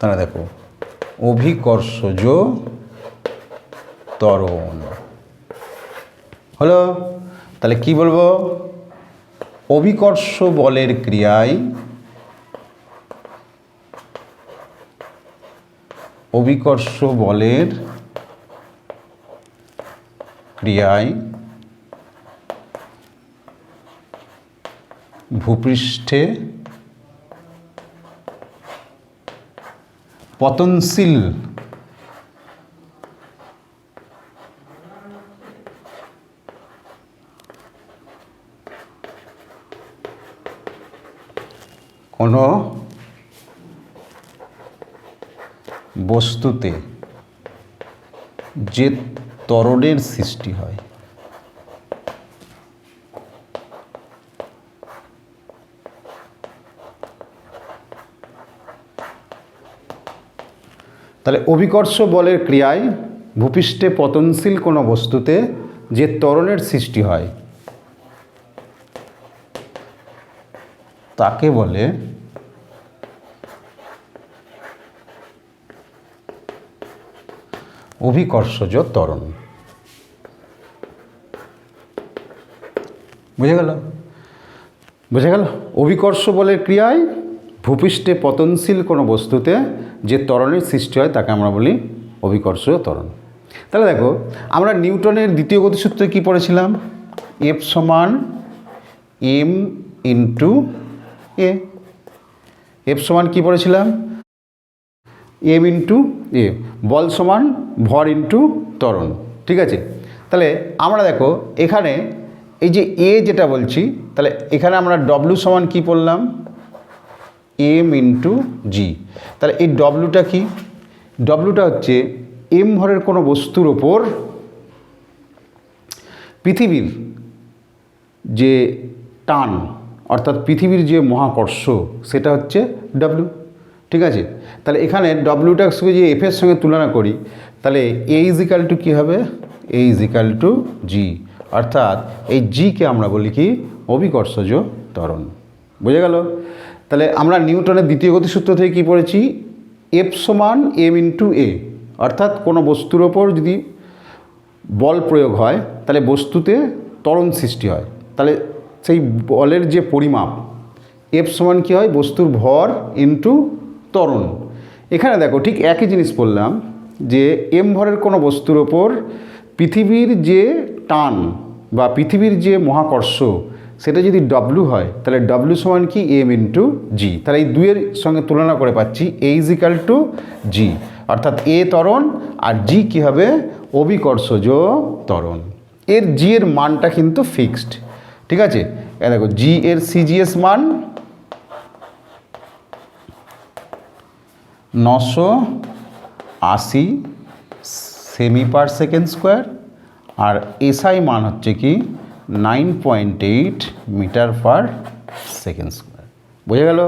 তাহলে দেখো, অভিকর্ষজ ত্বরণ। হলো? তাহলে কি বলব? অভিকর্ষ বলের ক্রিয়ায় অভিকর্ষ বলের ক্রিয়ায় ভূপৃষ্ঠে পতনশীল। কোনো বস্তুতে যে ত্বরণের সৃষ্টি হয়। তাহলে অভিকর্ষ বলের ক্রিয়ায় ভূপৃষ্ঠে পতনশীল কোনো বস্তুতে যে ত্বরণের সৃষ্টি হয়, তাকে বলে অভিকর্ষজ ত্বরণ। বুঝে গেল? বুঝে গেল? অভিকর্ষ বলের ক্রিয়ায় ভূপৃষ্ঠে পতনশীল কোনো বস্তুতে যে ত্বরণের সৃষ্টি হয়, তাকে আমরা বলি অভিকর্ষ ত্বরণ। তাহলে দেখো, আমরা নিউটনের দ্বিতীয় গতিসূত্রে কী পড়েছিলাম? এফ সমান এম ইন্টু এ এফ সমান কী পড়েছিলাম? এম ইন্টু এ বল সমান ভর ইন্টু ত্বরণ। ঠিক আছে? তাহলে আমরা দেখো, এখানে এই যে এ যেটা বলছি, তাহলে এখানে আমরা ডব্লু সমান কী পড়লাম? এম ইন্টু জি তাহলে এই ডব্লুটা কি? ডব্লুটা হচ্ছে এম ভরের কোনো বস্তুর ওপর পৃথিবীর যে টান, অর্থাৎ পৃথিবীর যে মহাকর্ষ, সেটা হচ্ছে ডব্লু ঠিক আছে? তাহলে এখানে ডব্লুটার সঙ্গে যে এফের সঙ্গে তুলনা করি, তাহলে এ ইজিক্যাল টু কী হবে? এ ইজিক্যাল টু জি অর্থাৎ এই জিকে আমরা বলি কি? অভিকর্ষজ ত্বরণ। বুঝে গেল? তাহলে আমরা নিউটনের দ্বিতীয় গতিসূত্র থেকে কী পড়েছি? এফ সমান এম ইন্টু এ অর্থাৎ কোনো বস্তুর ওপর যদি বল প্রয়োগ হয়, তাহলে বস্তুতে ত্বরণ সৃষ্টি হয়। তাহলে সেই বলের যে পরিমাপ এফ সমান কী হয়? বস্তুর ভর ইন্টু ত্বরণ। এখানে দেখো, ঠিক একই জিনিস বললাম যে এম ভরের কোনো বস্তুর ওপর পৃথিবীর যে টান বা পৃথিবীর যে মহাকর্ষ সেটা যদি ডব্লু হয়, তাহলে ডব্লু সমান কি? এম ইন্টু জি তাহলে এই দুইয়ের সঙ্গে তুলনা করে পাচ্ছি এ ইজিক্যাল টু জি অর্থাৎ এ ত্বরণ আর জি কী হবে? অভিকর্ষজ ত্বরণ। এর জি এর মানটা কিন্তু ফিক্সড ঠিক আছে? দেখো জি এর সিজিএস মান নশো আশি সেমি পার সেকেন্ড স্কোয়ার আর এসআই মান হচ্ছে কি? Nine point eight metre per second square বোঝা গেল?